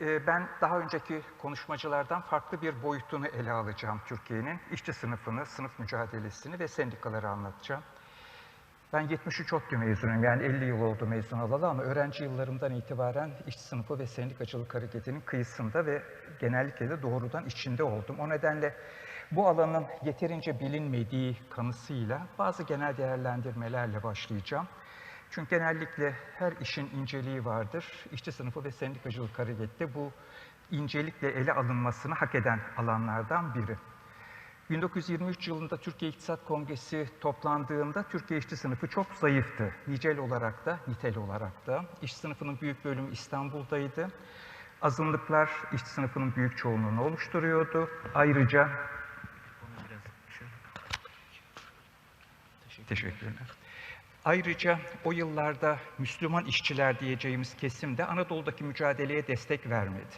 Ee, Ben daha önceki konuşmacılardan farklı bir boyutunu ele alacağım Türkiye'nin. işçi sınıfını, sınıf mücadelesini ve sendikaları anlatacağım. Ben 73 ODTÜ mezunuyum, yani 50 yıl oldu mezun olalı ama öğrenci yıllarımdan itibaren işçi sınıfı ve sendikacılık hareketinin kıyısında ve genellikle de doğrudan içinde oldum. O nedenle bu alanın yeterince bilinmediği kanısıyla bazı genel değerlendirmelerle başlayacağım. Çünkü genellikle her işin inceliği vardır. İşçi sınıfı ve sendikacılık harekette bu incelikle ele alınmasını hak eden alanlardan biri. 1923 yılında Türkiye İktisat Kongresi toplandığında Türkiye işçi sınıfı çok zayıftı. Nicel olarak da, nitel olarak da. İşçi sınıfının büyük bölümü İstanbul'daydı. Azınlıklar işçi sınıfının büyük çoğunluğunu oluşturuyordu. Ayrıca Teşekkürler. Ayrıca o yıllarda Müslüman işçiler diyeceğimiz kesim de Anadolu'daki mücadeleye destek vermedi.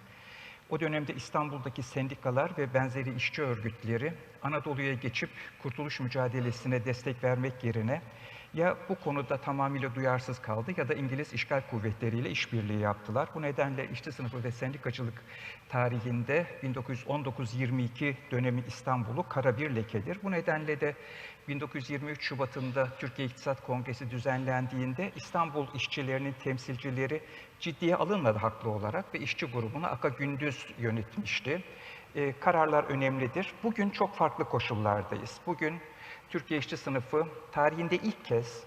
O dönemde İstanbul'daki sendikalar ve benzeri işçi örgütleri Anadolu'ya geçip kurtuluş mücadelesine destek vermek yerine ya bu konuda tamamıyla duyarsız kaldı ya da İngiliz işgal kuvvetleriyle işbirliği yaptılar. Bu nedenle işçi sınıfı ve sendikacılık tarihinde 1919-22 dönemi İstanbul'u kara bir lekedir. Bu nedenle de 1923 Şubat'ında Türkiye İktisat Kongresi düzenlendiğinde İstanbul işçilerinin temsilcileri ciddiye alınmadı haklı olarak ve işçi grubunu Aka Gündüz yönetmişti. Ee, kararlar önemlidir. Bugün çok farklı koşullardayız. Bugün Türkiye işçi sınıfı tarihinde ilk kez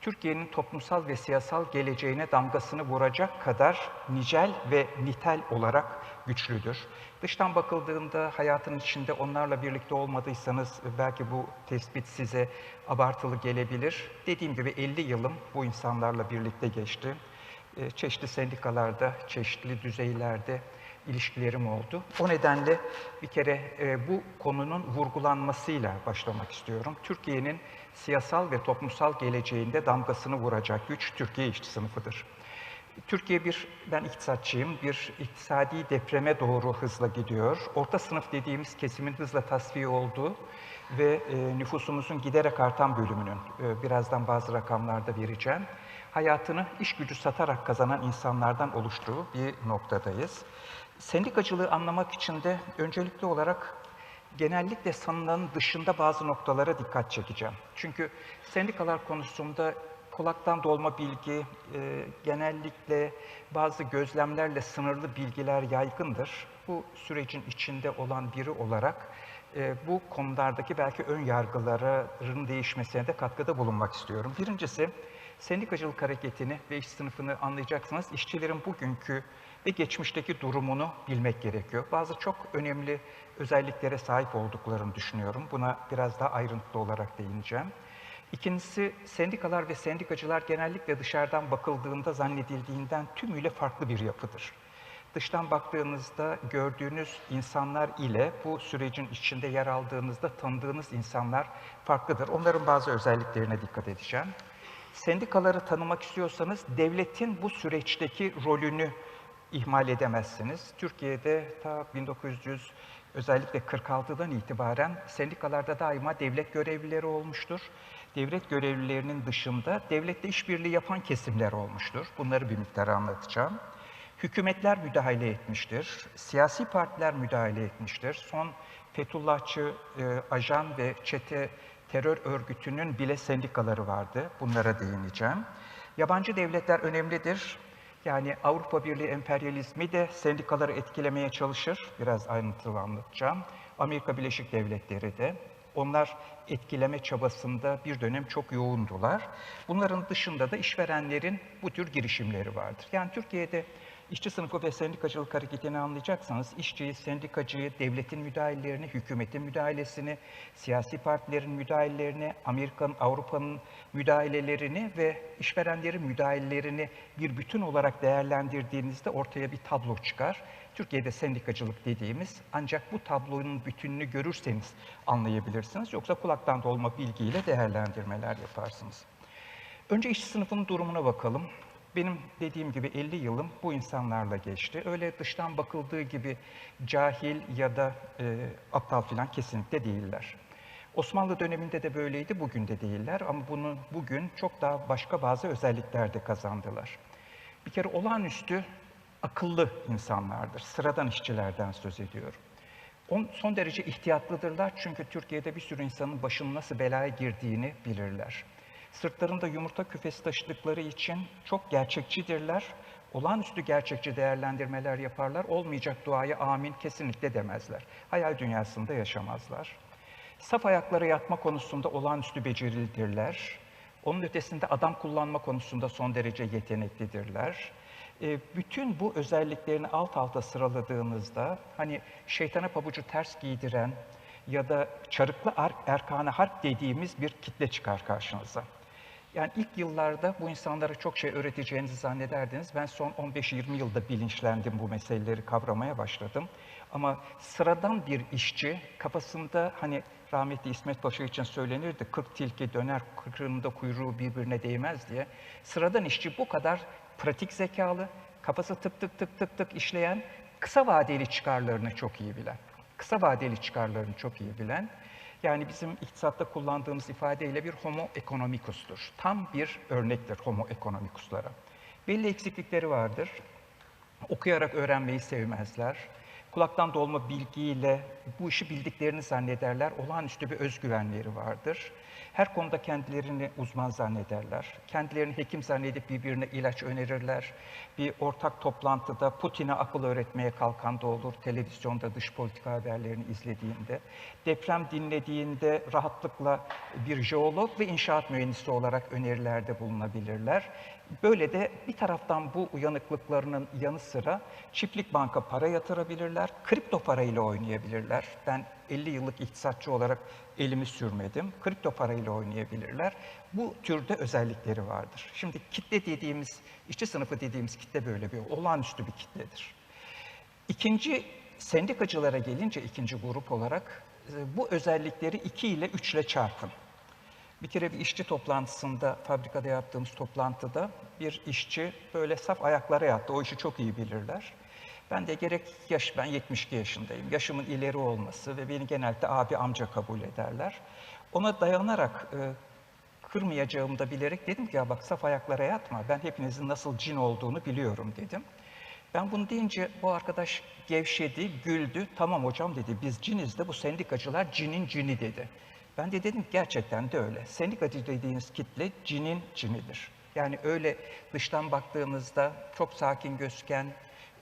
Türkiye'nin toplumsal ve siyasal geleceğine damgasını vuracak kadar nicel ve nitel olarak güçlüdür. Dıştan bakıldığında hayatın içinde onlarla birlikte olmadıysanız belki bu tespit size abartılı gelebilir. Dediğim gibi 50 yılım bu insanlarla birlikte geçti. Ee, Çeşitli sendikalarda, çeşitli düzeylerde ilişkilerim oldu. O nedenle bir kere e, bu konunun vurgulanmasıyla başlamak istiyorum. Türkiye'nin siyasal ve toplumsal geleceğinde damgasını vuracak güç Türkiye işçi sınıfıdır. Türkiye bir, ben iktisatçıyım, bir iktisadi depreme doğru hızla gidiyor. Orta sınıf dediğimiz kesimin hızla tasfiye olduğu ve e, nüfusumuzun giderek artan bölümünün, e, birazdan bazı rakamlarda vereceğim, hayatını iş gücü satarak kazanan insanlardan oluştuğu bir noktadayız. Sendikacılığı anlamak için de öncelikli olarak genellikle sanılanın dışında bazı noktalara dikkat çekeceğim. Çünkü sendikalar konusunda kulaktan dolma bilgi, e, genellikle bazı gözlemlerle sınırlı bilgiler yaygındır. Bu sürecin içinde olan biri olarak e, bu konulardaki belki ön yargıların değişmesine de katkıda bulunmak istiyorum. Birincisi, sendikacılık hareketini ve iş sınıfını anlayacaksınız. İşçilerin bugünkü ve geçmişteki durumunu bilmek gerekiyor. Bazı çok önemli özelliklere sahip olduklarını düşünüyorum. Buna biraz daha ayrıntılı olarak değineceğim. İkincisi, sendikalar ve sendikacılar genellikle dışarıdan bakıldığında zannedildiğinden tümüyle farklı bir yapıdır. Dıştan baktığınızda gördüğünüz insanlar ile bu sürecin içinde yer aldığınızda tanıdığınız insanlar farklıdır. Onların bazı özelliklerine dikkat edeceğim. Sendikaları tanımak istiyorsanız devletin bu süreçteki rolünü ihmal edemezsiniz. Türkiye'de ta 1900 özellikle 46'dan itibaren sendikalarda daima devlet görevlileri olmuştur. Devlet görevlilerinin dışında devletle işbirliği yapan kesimler olmuştur. Bunları bir miktar anlatacağım. Hükümetler müdahale etmiştir. Siyasi partiler müdahale etmiştir. Son Fethullahçı e, ajan ve çete terör örgütünün bile sendikaları vardı. Bunlara değineceğim. Yabancı devletler önemlidir. Yani Avrupa Birliği emperyalizmi de sendikaları etkilemeye çalışır. Biraz ayrıntılı anlatacağım. Amerika Birleşik Devletleri de. Onlar etkileme çabasında bir dönem çok yoğundular. Bunların dışında da işverenlerin bu tür girişimleri vardır. Yani Türkiye'de işçi sınıfı ve sendikacılık hareketini anlayacaksanız işçiyi, sendikacıyı, devletin müdahalelerini, hükümetin müdahalesini, siyasi partilerin müdahalelerini, Amerika'nın, Avrupa'nın müdahalelerini ve işverenlerin müdahalelerini bir bütün olarak değerlendirdiğinizde ortaya bir tablo çıkar. Türkiye'de sendikacılık dediğimiz ancak bu tablonun bütününü görürseniz anlayabilirsiniz. Yoksa kulaktan dolma bilgiyle değerlendirmeler yaparsınız. Önce işçi sınıfının durumuna bakalım. Benim dediğim gibi 50 yılım bu insanlarla geçti. Öyle dıştan bakıldığı gibi cahil ya da e, aptal filan kesinlikle değiller. Osmanlı döneminde de böyleydi, bugün de değiller ama bunu bugün çok daha başka bazı özellikler de kazandılar. Bir kere olağanüstü akıllı insanlardır. Sıradan işçilerden söz ediyorum. On, son derece ihtiyatlıdırlar çünkü Türkiye'de bir sürü insanın başının nasıl belaya girdiğini bilirler. Sırtlarında yumurta küfesi taşıdıkları için çok gerçekçidirler. Olağanüstü gerçekçi değerlendirmeler yaparlar. Olmayacak duaya amin kesinlikle demezler. Hayal dünyasında yaşamazlar. Saf ayaklara yatma konusunda olağanüstü becerilidirler. Onun ötesinde adam kullanma konusunda son derece yeteneklidirler. E, bütün bu özelliklerini alt alta sıraladığınızda hani şeytana pabucu ters giydiren ya da çarıklı erkana harp dediğimiz bir kitle çıkar karşınıza. Yani ilk yıllarda bu insanlara çok şey öğreteceğinizi zannederdiniz. Ben son 15-20 yılda bilinçlendim bu meseleleri kavramaya başladım. Ama sıradan bir işçi kafasında hani rahmetli İsmet Paşa için söylenirdi 40 tilki döner kırığında kuyruğu birbirine değmez diye. Sıradan işçi bu kadar pratik zekalı, kafası tık tık tık tık tık işleyen, kısa vadeli çıkarlarını çok iyi bilen. Kısa vadeli çıkarlarını çok iyi bilen. Yani bizim iktisatta kullandığımız ifadeyle bir homo economicus'tur. Tam bir örnektir homo economicus'lara. Belli eksiklikleri vardır. Okuyarak öğrenmeyi sevmezler kulaktan dolma bilgiyle bu işi bildiklerini zannederler. Olağanüstü bir özgüvenleri vardır. Her konuda kendilerini uzman zannederler. Kendilerini hekim zannedip birbirine ilaç önerirler. Bir ortak toplantıda Putin'e akıl öğretmeye kalkan da olur. Televizyonda dış politika haberlerini izlediğinde. Deprem dinlediğinde rahatlıkla bir jeolog ve inşaat mühendisi olarak önerilerde bulunabilirler. Böyle de bir taraftan bu uyanıklıklarının yanı sıra çiftlik banka para yatırabilirler, kripto parayla oynayabilirler. Ben 50 yıllık iktisatçı olarak elimi sürmedim. Kripto parayla oynayabilirler. Bu türde özellikleri vardır. Şimdi kitle dediğimiz, işçi sınıfı dediğimiz kitle böyle bir olağanüstü bir kitledir. İkinci sendikacılara gelince ikinci grup olarak e, bu özellikleri 2 ile 3 ile çarpın. Bir kere bir işçi toplantısında, fabrikada yaptığımız toplantıda bir işçi böyle saf ayaklara yattı. O işi çok iyi bilirler. Ben de gerek yaş, ben 72 yaşındayım. Yaşımın ileri olması ve beni genelde abi amca kabul ederler. Ona dayanarak e, kırmayacağımı da bilerek dedim ki ya bak saf ayaklara yatma. Ben hepinizin nasıl cin olduğunu biliyorum dedim. Ben bunu deyince bu arkadaş gevşedi, güldü. Tamam hocam dedi biz ciniz de bu sendikacılar cinin cini dedi. Ben de dedim gerçekten de öyle. Sendikacı dediğiniz kitle cinin cinidir. Yani öyle dıştan baktığınızda çok sakin gözüken,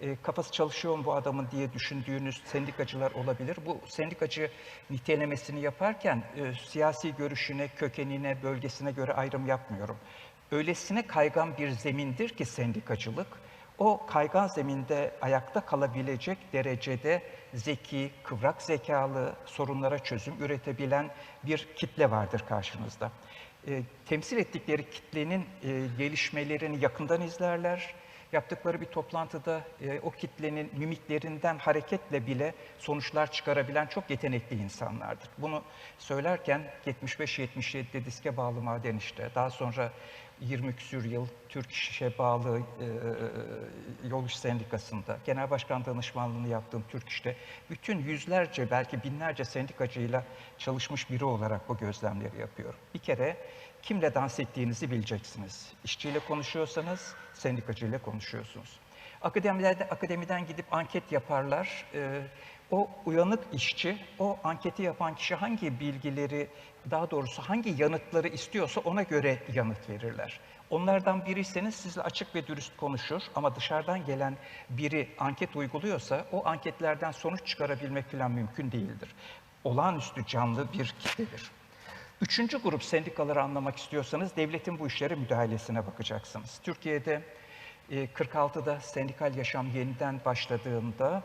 e, kafası çalışıyor mu bu adamın diye düşündüğünüz sendikacılar olabilir. Bu sendikacı nitelemesini yaparken e, siyasi görüşüne, kökenine, bölgesine göre ayrım yapmıyorum. Öylesine kaygan bir zemindir ki sendikacılık, o kaygan zeminde ayakta kalabilecek derecede zeki, kıvrak zekalı, sorunlara çözüm üretebilen bir kitle vardır karşınızda. E, temsil ettikleri kitlenin e, gelişmelerini yakından izlerler. Yaptıkları bir toplantıda e, o kitlenin mimiklerinden hareketle bile sonuçlar çıkarabilen çok yetenekli insanlardır. Bunu söylerken 75-77'de diske bağlı maden işte, daha sonra 20 küsür yıl Türk İş'e bağlı e, Yol İş Sendikası'nda, Genel Başkan Danışmanlığını yaptığım Türk İş'te bütün yüzlerce belki binlerce sendikacıyla çalışmış biri olarak bu gözlemleri yapıyorum. Bir kere kimle dans ettiğinizi bileceksiniz. İşçiyle konuşuyorsanız sendikacıyla konuşuyorsunuz. Akademiden, akademiden gidip anket yaparlar. E, o uyanık işçi, o anketi yapan kişi hangi bilgileri, daha doğrusu hangi yanıtları istiyorsa ona göre yanıt verirler. Onlardan biriyseniz sizle açık ve dürüst konuşur ama dışarıdan gelen biri anket uyguluyorsa o anketlerden sonuç çıkarabilmek falan mümkün değildir. Olağanüstü canlı bir kitledir. Üçüncü grup sendikaları anlamak istiyorsanız devletin bu işlere müdahalesine bakacaksınız. Türkiye'de 46'da e, sendikal yaşam yeniden başladığında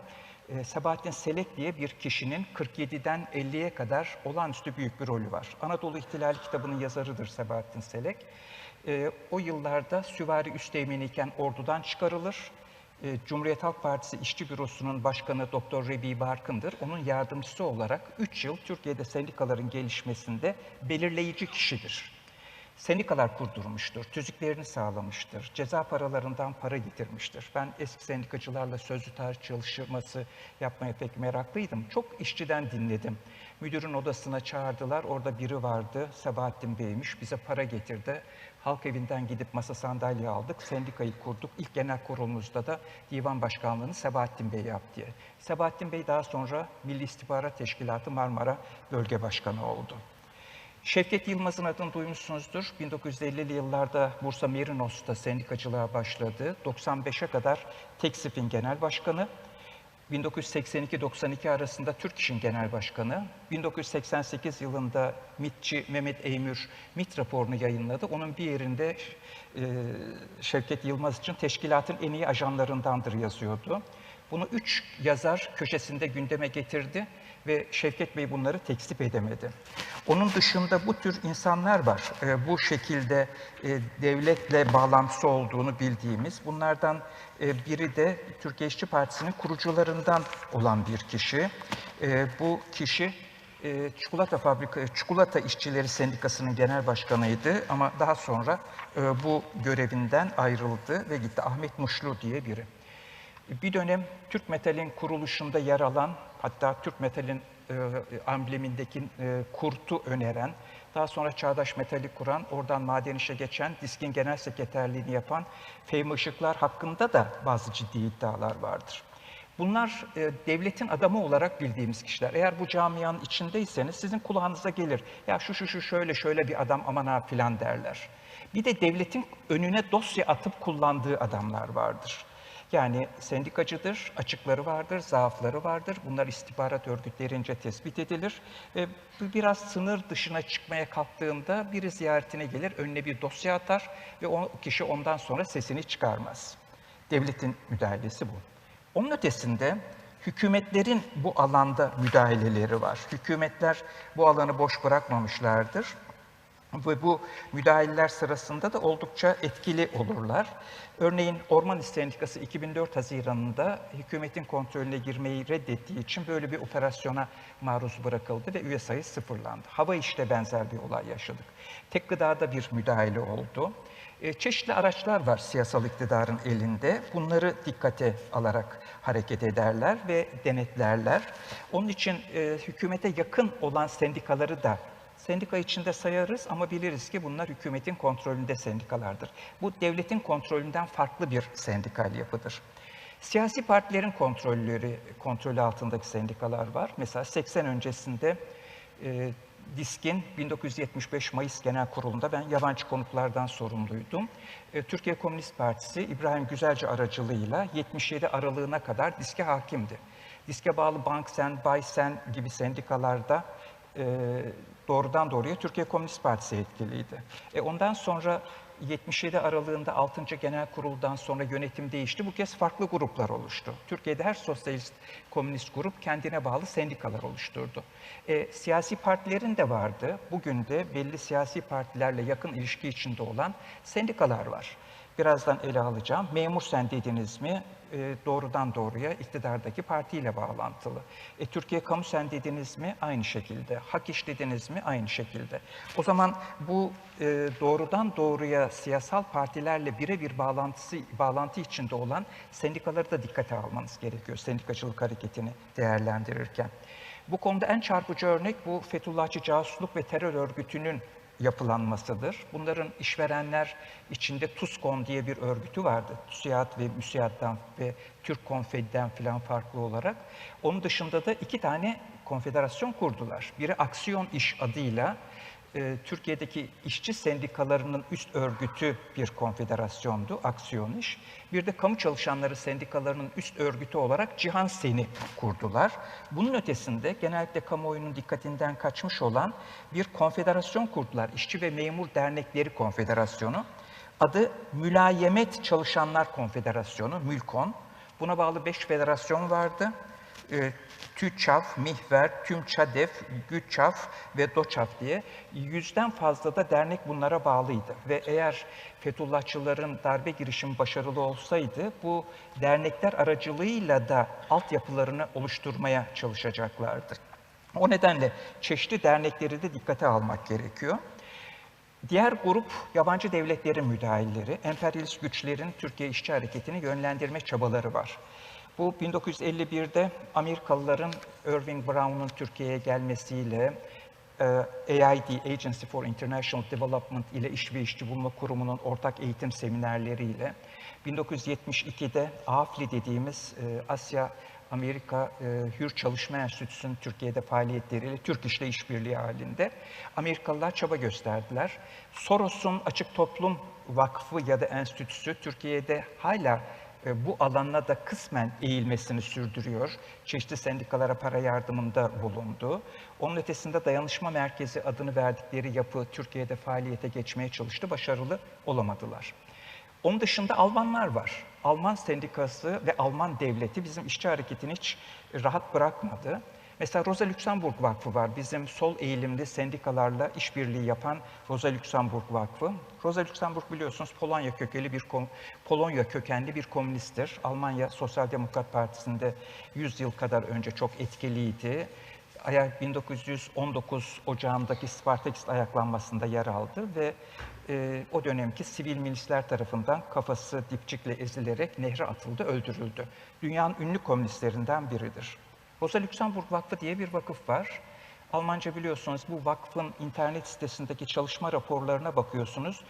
e, Sabahattin Selek diye bir kişinin 47'den 50'ye kadar olağanüstü büyük bir rolü var. Anadolu İhtilali kitabının yazarıdır Sabahattin Selek. E, o yıllarda süvari üsteğmeniyken ordudan çıkarılır. E, Cumhuriyet Halk Partisi İşçi Bürosu'nun başkanı Doktor Rebi Barkın'dır. Onun yardımcısı olarak 3 yıl Türkiye'de sendikaların gelişmesinde belirleyici kişidir. Sendikalar kurdurmuştur, tüzüklerini sağlamıştır, ceza paralarından para getirmiştir. Ben eski sendikacılarla sözlü tarih çalışması yapmaya pek meraklıydım. Çok işçiden dinledim. Müdürün odasına çağırdılar, orada biri vardı, Sabahattin Bey'miş, bize para getirdi. Halk evinden gidip masa sandalye aldık, sendikayı kurduk. İlk genel kurulumuzda da divan başkanlığını Sabahattin Bey yaptı. Sabahattin Bey daha sonra Milli İstihbarat Teşkilatı Marmara Bölge Başkanı oldu. Şevket Yılmaz'ın adını duymuşsunuzdur. 1950'li yıllarda Bursa Merinos'ta sendikacılığa başladı. 95'e kadar Teksif'in genel başkanı. 1982-92 arasında Türk İş'in genel başkanı. 1988 yılında MİTçi Mehmet Eymür MİT raporunu yayınladı. Onun bir yerinde e, Şevket Yılmaz için teşkilatın en iyi ajanlarındandır yazıyordu. Bunu üç yazar köşesinde gündeme getirdi ve Şevket Bey bunları tekzip edemedi. Onun dışında bu tür insanlar var. E, bu şekilde e, devletle bağlantısı olduğunu bildiğimiz. Bunlardan e, biri de Türkiye İşçi Partisi'nin kurucularından olan bir kişi. E, bu kişi e, çikolata fabrika, çikolata işçileri sendikasının genel başkanıydı ama daha sonra e, bu görevinden ayrıldı ve gitti. Ahmet Muşlu diye biri. Bir dönem Türk Metal'in kuruluşunda yer alan, hatta Türk Metal'in e, amblemindeki e, kurtu öneren, daha sonra Çağdaş Metal'i kuran, oradan maden işe geçen, diskin genel sekreterliğini yapan Fehmi Işıklar hakkında da bazı ciddi iddialar vardır. Bunlar e, devletin adamı olarak bildiğimiz kişiler. Eğer bu camianın içindeyseniz sizin kulağınıza gelir. Ya şu şu şu şöyle şöyle bir adam aman ha filan derler. Bir de devletin önüne dosya atıp kullandığı adamlar vardır. Yani sendikacıdır, açıkları vardır, zaafları vardır. Bunlar istihbarat örgütlerince tespit edilir. Ve biraz sınır dışına çıkmaya kalktığında biri ziyaretine gelir, önüne bir dosya atar ve o kişi ondan sonra sesini çıkarmaz. Devletin müdahalesi bu. Onun ötesinde hükümetlerin bu alanda müdahaleleri var. Hükümetler bu alanı boş bırakmamışlardır. Ve bu müdahaleler sırasında da oldukça etkili olurlar. Örneğin Orman İş Sendikası 2004 Haziran'ında hükümetin kontrolüne girmeyi reddettiği için böyle bir operasyona maruz bırakıldı ve üye sayısı sıfırlandı. Hava işte benzer bir olay yaşadık. Tek gıdada bir müdahale oldu. E, çeşitli araçlar var siyasal iktidarın elinde. Bunları dikkate alarak hareket ederler ve denetlerler. Onun için e, hükümete yakın olan sendikaları da Sendika içinde sayarız ama biliriz ki bunlar hükümetin kontrolünde sendikalardır. Bu devletin kontrolünden farklı bir sendikal yapıdır. Siyasi partilerin kontrolleri, kontrolü altındaki sendikalar var. Mesela 80 öncesinde e, DİSK'in 1975 Mayıs Genel Kurulu'nda ben yabancı konuklardan sorumluydum. E, Türkiye Komünist Partisi İbrahim Güzelce aracılığıyla 77 aralığına kadar DİSK'e hakimdi. DİSK'e bağlı Banksen, Baysen gibi sendikalarda e, doğrudan doğruya Türkiye Komünist Partisi etkiliydi. E ondan sonra 77 aralığında 6. Genel Kurul'dan sonra yönetim değişti. Bu kez farklı gruplar oluştu. Türkiye'de her sosyalist komünist grup kendine bağlı sendikalar oluşturdu. E, siyasi partilerin de vardı. Bugün de belli siyasi partilerle yakın ilişki içinde olan sendikalar var birazdan ele alacağım. Memur sen dediniz mi e, doğrudan doğruya iktidardaki partiyle bağlantılı. E, Türkiye Kamu sen dediniz mi aynı şekilde. Hak iş dediniz mi aynı şekilde. O zaman bu e, doğrudan doğruya siyasal partilerle birebir bağlantısı bağlantı içinde olan sendikaları da dikkate almanız gerekiyor. Sendikacılık hareketini değerlendirirken. Bu konuda en çarpıcı örnek bu Fethullahçı Casusluk ve Terör Örgütü'nün yapılanmasıdır. Bunların işverenler içinde TUSKON diye bir örgütü vardı. TÜSİAD ve MÜSİAD'dan ve Türk Konfedi'den filan farklı olarak. Onun dışında da iki tane konfederasyon kurdular. Biri Aksiyon İş adıyla e, Türkiye'deki işçi sendikalarının üst örgütü bir konfederasyondu, Aksiyon İş. Bir de kamu çalışanları sendikalarının üst örgütü olarak Cihan Sen'i kurdular. Bunun ötesinde genellikle kamuoyunun dikkatinden kaçmış olan bir konfederasyon kurdular. İşçi ve Memur Dernekleri Konfederasyonu. Adı Mülayemet Çalışanlar Konfederasyonu, MÜLKON. Buna bağlı beş federasyon vardı e, TÜÇAF, Mihver, TÜMÇADEF, GÜÇAF ve DOÇAF diye yüzden fazla da dernek bunlara bağlıydı. Ve eğer Fethullahçıların darbe girişimi başarılı olsaydı bu dernekler aracılığıyla da altyapılarını oluşturmaya çalışacaklardı. O nedenle çeşitli dernekleri de dikkate almak gerekiyor. Diğer grup yabancı devletlerin müdahilleri, emperyalist güçlerin Türkiye İşçi Hareketi'ni yönlendirme çabaları var. Bu 1951'de Amerikalıların Irving Brown'un Türkiye'ye gelmesiyle e, AID, Agency for International Development ile İş ve İşçi Bulma Kurumu'nun ortak eğitim seminerleriyle 1972'de AFLI dediğimiz e, Asya Amerika e, Hür Çalışma Enstitüsü'nün Türkiye'de faaliyetleriyle Türk İş'le işbirliği halinde Amerikalılar çaba gösterdiler. Soros'un Açık Toplum Vakfı ya da enstitüsü Türkiye'de hala bu alana da kısmen eğilmesini sürdürüyor. Çeşitli sendikalara para yardımında bulundu. Onun ötesinde Dayanışma Merkezi adını verdikleri yapı Türkiye'de faaliyete geçmeye çalıştı. Başarılı olamadılar. Onun dışında Almanlar var. Alman sendikası ve Alman devleti bizim işçi hareketini hiç rahat bırakmadı. Mesela Rosa Luxemburg Vakfı var. Bizim sol eğilimli sendikalarla işbirliği yapan Rosa Luxemburg Vakfı. Rosa Luxemburg biliyorsunuz Polonya kökenli bir Polonya kökenli bir komünisttir. Almanya Sosyal Demokrat Partisi'nde 100 yıl kadar önce çok etkiliydi. Ayak 1919 Ocağı'ndaki Spartakist ayaklanmasında yer aldı ve e, o dönemki sivil milisler tarafından kafası dipçikle ezilerek nehre atıldı, öldürüldü. Dünyanın ünlü komünistlerinden biridir. Rosa Luxemburg Vakfı diye bir vakıf var. Almanca biliyorsunuz bu vakfın internet sitesindeki çalışma raporlarına bakıyorsunuz.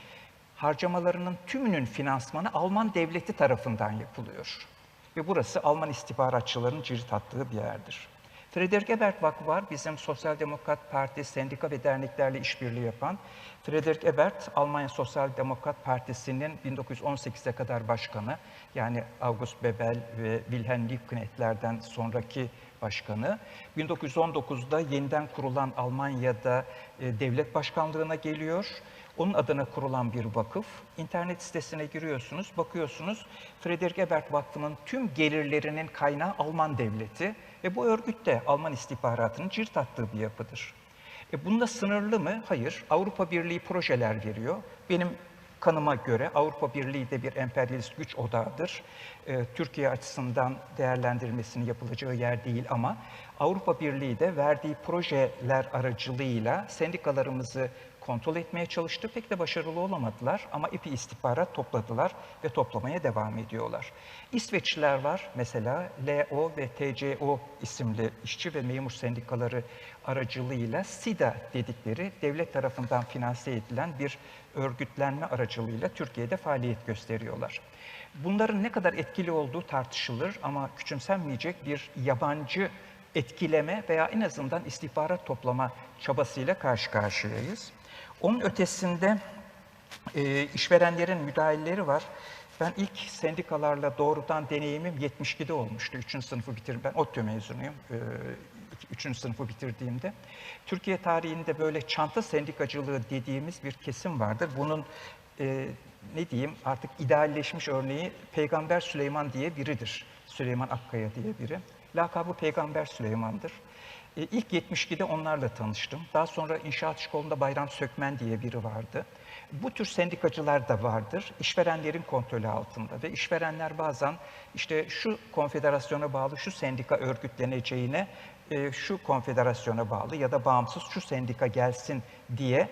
Harcamalarının tümünün finansmanı Alman devleti tarafından yapılıyor. Ve burası Alman istihbaratçılarının cirit attığı bir yerdir. Frederick Ebert Vakfı var. Bizim Sosyal Demokrat Parti, sendika ve derneklerle işbirliği yapan. Frederick Ebert, Almanya Sosyal Demokrat Partisi'nin 1918'e kadar başkanı. Yani August Bebel ve Wilhelm Liebknecht'lerden sonraki başkanı. 1919'da yeniden kurulan Almanya'da e, devlet başkanlığına geliyor. Onun adına kurulan bir vakıf. İnternet sitesine giriyorsunuz, bakıyorsunuz. Frederick Ebert Vakfı'nın tüm gelirlerinin kaynağı Alman devleti ve bu örgüt de Alman istihbaratının cirit attığı bir yapıdır. E bunda sınırlı mı? Hayır. Avrupa Birliği projeler veriyor. Benim kanıma göre Avrupa Birliği de bir emperyalist güç odağıdır. E, Türkiye açısından değerlendirmesini yapılacağı yer değil ama Avrupa Birliği de verdiği projeler aracılığıyla sendikalarımızı kontrol etmeye çalıştı. Pek de başarılı olamadılar ama ipi istihbarat topladılar ve toplamaya devam ediyorlar. İsveçliler var mesela LO ve TCO isimli işçi ve memur sendikaları aracılığıyla SIDA dedikleri devlet tarafından finanse edilen bir örgütlenme aracılığıyla Türkiye'de faaliyet gösteriyorlar. Bunların ne kadar etkili olduğu tartışılır ama küçümsenmeyecek bir yabancı etkileme veya en azından istihbarat toplama çabasıyla karşı karşıyayız. Onun ötesinde e, işverenlerin müdahaleleri var. Ben ilk sendikalarla doğrudan deneyimim 72'de olmuştu. Üçüncü sınıfı bitirdim. Ben ODTÜ mezunuyum. E, üçüncü sınıfı bitirdiğimde. Türkiye tarihinde böyle çanta sendikacılığı dediğimiz bir kesim vardır. Bunun e, ne diyeyim artık idealleşmiş örneği Peygamber Süleyman diye biridir. Süleyman Akkaya diye biri. Lakabı Peygamber Süleyman'dır. E, ilk 72'de onlarla tanıştım. Daha sonra inşaat şkolunda Bayram Sökmen diye biri vardı. Bu tür sendikacılar da vardır. İşverenlerin kontrolü altında ve işverenler bazen işte şu konfederasyona bağlı şu sendika örgütleneceğine e, şu konfederasyona bağlı ya da bağımsız şu sendika gelsin diye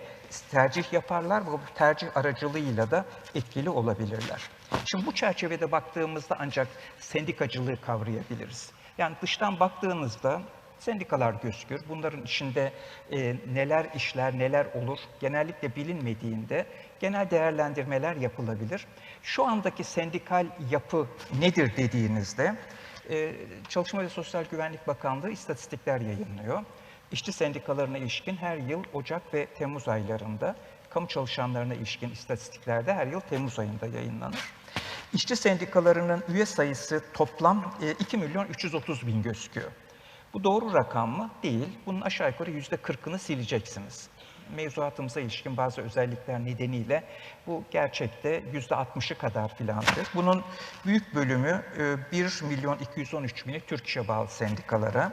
tercih yaparlar ve bu tercih aracılığıyla da etkili olabilirler. Şimdi bu çerçevede baktığımızda ancak sendikacılığı kavrayabiliriz. Yani dıştan baktığınızda Sendikalar gözükür. Bunların içinde e, neler işler, neler olur genellikle bilinmediğinde genel değerlendirmeler yapılabilir. Şu andaki sendikal yapı nedir dediğinizde e, Çalışma ve Sosyal Güvenlik Bakanlığı istatistikler yayınlıyor. İşçi sendikalarına ilişkin her yıl Ocak ve Temmuz aylarında, kamu çalışanlarına ilişkin istatistiklerde her yıl Temmuz ayında yayınlanır. İşçi sendikalarının üye sayısı toplam 2 e, milyon 330 bin gözüküyor. Bu doğru rakam mı? Değil. Bunun aşağı yukarı yüzde kırkını sileceksiniz. Mevzuatımıza ilişkin bazı özellikler nedeniyle bu gerçekte yüzde altmışı kadar filandır. Bunun büyük bölümü 1 e, milyon 213 bini Türk İş'e bağlı sendikalara,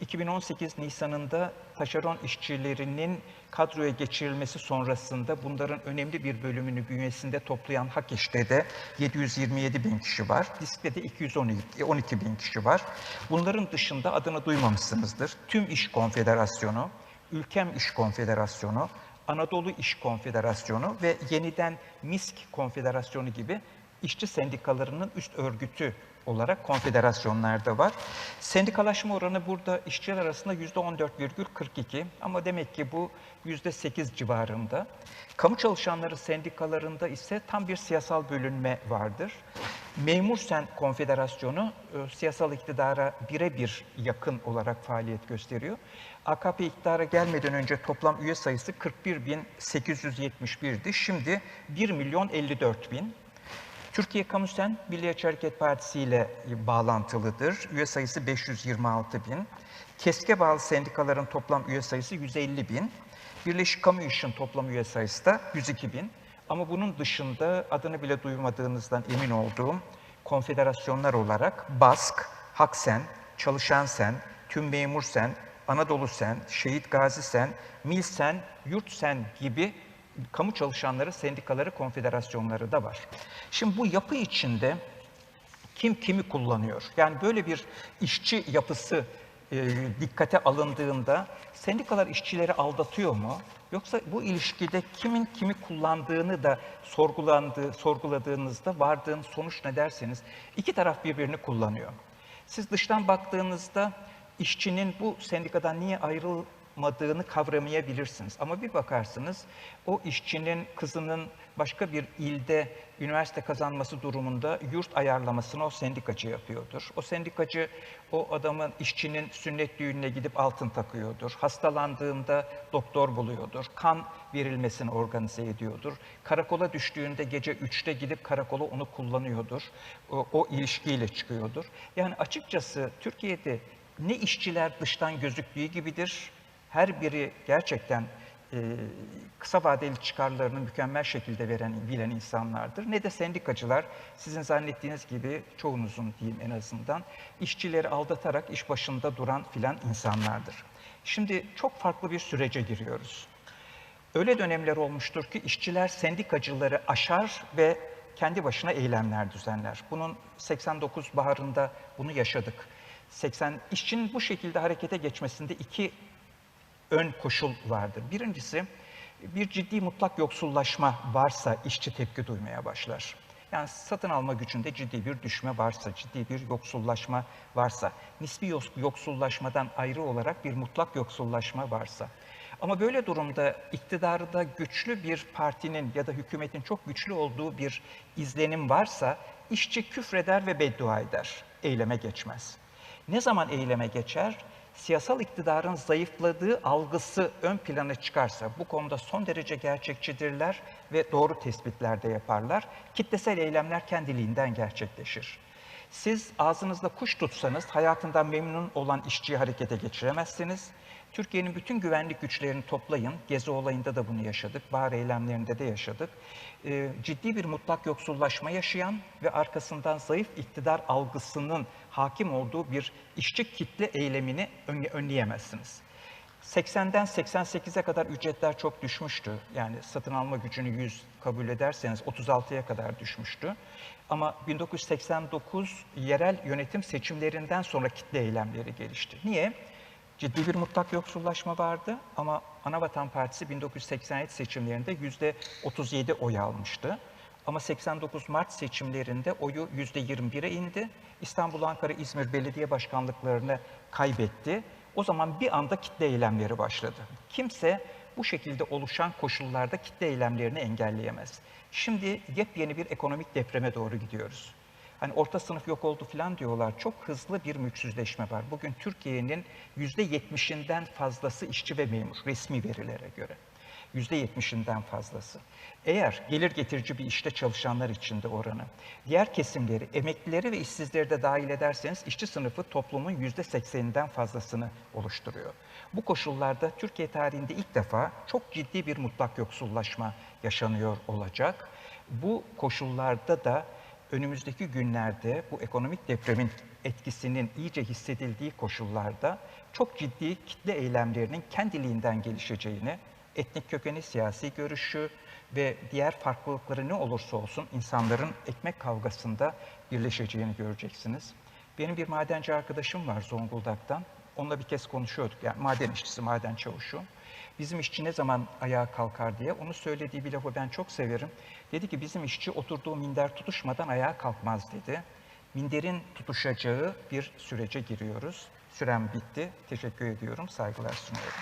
2018 Nisan'ında taşeron işçilerinin kadroya geçirilmesi sonrasında bunların önemli bir bölümünü bünyesinde toplayan Hak İş'te de 727 bin kişi var. Disk'te de 212 bin kişi var. Bunların dışında adını duymamışsınızdır. Tüm İş Konfederasyonu, Ülkem İş Konfederasyonu, Anadolu İş Konfederasyonu ve yeniden MİSK Konfederasyonu gibi işçi sendikalarının üst örgütü olarak konfederasyonlar da var. Sendikalaşma oranı burada işçiler arasında %14,42 ama demek ki bu %8 civarında. Kamu çalışanları sendikalarında ise tam bir siyasal bölünme vardır. Memur Sen Konfederasyonu e, siyasal iktidara birebir yakın olarak faaliyet gösteriyor. AKP iktidara gelmeden önce toplam üye sayısı 41.871'di. Şimdi 1 milyon 54 bin. Türkiye Kamusen Milliyetçi Hareket Partisi ile bağlantılıdır. Üye sayısı 526 bin. KESK'e bağlı sendikaların toplam üye sayısı 150 bin. Birleşik Kamu İş'in toplam üye sayısı da 102 bin. Ama bunun dışında adını bile duymadığınızdan emin olduğum konfederasyonlar olarak BASK, HAKSEN, Çalışan Sen, Tüm Memur Sen, Anadolu Sen, Şehit Gazi Sen, Mil Sen, Yurt Sen gibi kamu çalışanları, sendikaları, konfederasyonları da var. Şimdi bu yapı içinde kim kimi kullanıyor? Yani böyle bir işçi yapısı e, dikkate alındığında sendikalar işçileri aldatıyor mu? Yoksa bu ilişkide kimin kimi kullandığını da sorgulandığı, sorguladığınızda vardığın sonuç ne derseniz iki taraf birbirini kullanıyor. Siz dıştan baktığınızda işçinin bu sendikadan niye ayrıl olmadığını kavramayabilirsiniz. Ama bir bakarsınız o işçinin kızının başka bir ilde üniversite kazanması durumunda yurt ayarlamasını o sendikacı yapıyordur. O sendikacı o adamın işçinin sünnet düğününe gidip altın takıyordur. Hastalandığında doktor buluyordur. Kan verilmesini organize ediyordur. Karakola düştüğünde gece 3'te gidip karakola onu kullanıyordur. O, o ilişkiyle çıkıyordur. Yani açıkçası Türkiye'de ne işçiler dıştan gözüktüğü gibidir her biri gerçekten e, kısa vadeli çıkarlarını mükemmel şekilde veren, bilen insanlardır. Ne de sendikacılar sizin zannettiğiniz gibi çoğunuzun diyeyim en azından işçileri aldatarak iş başında duran filan insanlardır. Şimdi çok farklı bir sürece giriyoruz. Öyle dönemler olmuştur ki işçiler sendikacıları aşar ve kendi başına eylemler düzenler. Bunun 89 baharında bunu yaşadık. 80 işçinin bu şekilde harekete geçmesinde iki ön koşul vardır. Birincisi bir ciddi mutlak yoksullaşma varsa işçi tepki duymaya başlar. Yani satın alma gücünde ciddi bir düşme varsa, ciddi bir yoksullaşma varsa, nispi yoksullaşmadan ayrı olarak bir mutlak yoksullaşma varsa. Ama böyle durumda iktidarda güçlü bir partinin ya da hükümetin çok güçlü olduğu bir izlenim varsa işçi küfreder ve beddua eder, eyleme geçmez. Ne zaman eyleme geçer? Siyasal iktidarın zayıfladığı algısı ön plana çıkarsa bu konuda son derece gerçekçidirler ve doğru tespitler de yaparlar. Kitlesel eylemler kendiliğinden gerçekleşir. Siz ağzınızda kuş tutsanız hayatından memnun olan işçiyi harekete geçiremezsiniz. Türkiye'nin bütün güvenlik güçlerini toplayın. Gezi olayında da bunu yaşadık. Bahar eylemlerinde de yaşadık. E, ciddi bir mutlak yoksullaşma yaşayan ve arkasından zayıf iktidar algısının hakim olduğu bir işçi kitle eylemini önleyemezsiniz. 80'den 88'e kadar ücretler çok düşmüştü. Yani satın alma gücünü 100 kabul ederseniz 36'ya kadar düşmüştü. Ama 1989 yerel yönetim seçimlerinden sonra kitle eylemleri gelişti. Niye? Ciddi bir mutlak yoksullaşma vardı ama Anavatan Partisi 1987 seçimlerinde yüzde 37 oy almıştı. Ama 89 Mart seçimlerinde oyu yüzde 21'e indi. İstanbul, Ankara, İzmir belediye başkanlıklarını kaybetti. O zaman bir anda kitle eylemleri başladı. Kimse bu şekilde oluşan koşullarda kitle eylemlerini engelleyemez. Şimdi yepyeni bir ekonomik depreme doğru gidiyoruz. Hani orta sınıf yok oldu falan diyorlar. Çok hızlı bir mülksüzleşme var. Bugün Türkiye'nin yüzde yetmişinden fazlası işçi ve memur resmi verilere göre. Yüzde yetmişinden fazlası. Eğer gelir getirici bir işte çalışanlar için de oranı, diğer kesimleri, emeklileri ve işsizleri de dahil ederseniz işçi sınıfı toplumun yüzde sekseninden fazlasını oluşturuyor. Bu koşullarda Türkiye tarihinde ilk defa çok ciddi bir mutlak yoksullaşma yaşanıyor olacak. Bu koşullarda da önümüzdeki günlerde bu ekonomik depremin etkisinin iyice hissedildiği koşullarda çok ciddi kitle eylemlerinin kendiliğinden gelişeceğini, etnik kökeni, siyasi görüşü ve diğer farklılıkları ne olursa olsun insanların ekmek kavgasında birleşeceğini göreceksiniz. Benim bir madenci arkadaşım var Zonguldak'tan. Onunla bir kez konuşuyorduk. Yani maden işçisi, maden çavuşu. Bizim işçi ne zaman ayağa kalkar diye. Onu söylediği bir lafı ben çok severim. Dedi ki bizim işçi oturduğu minder tutuşmadan ayağa kalkmaz dedi. Minderin tutuşacağı bir sürece giriyoruz. Sürem bitti. Teşekkür ediyorum. Saygılar sunuyorum.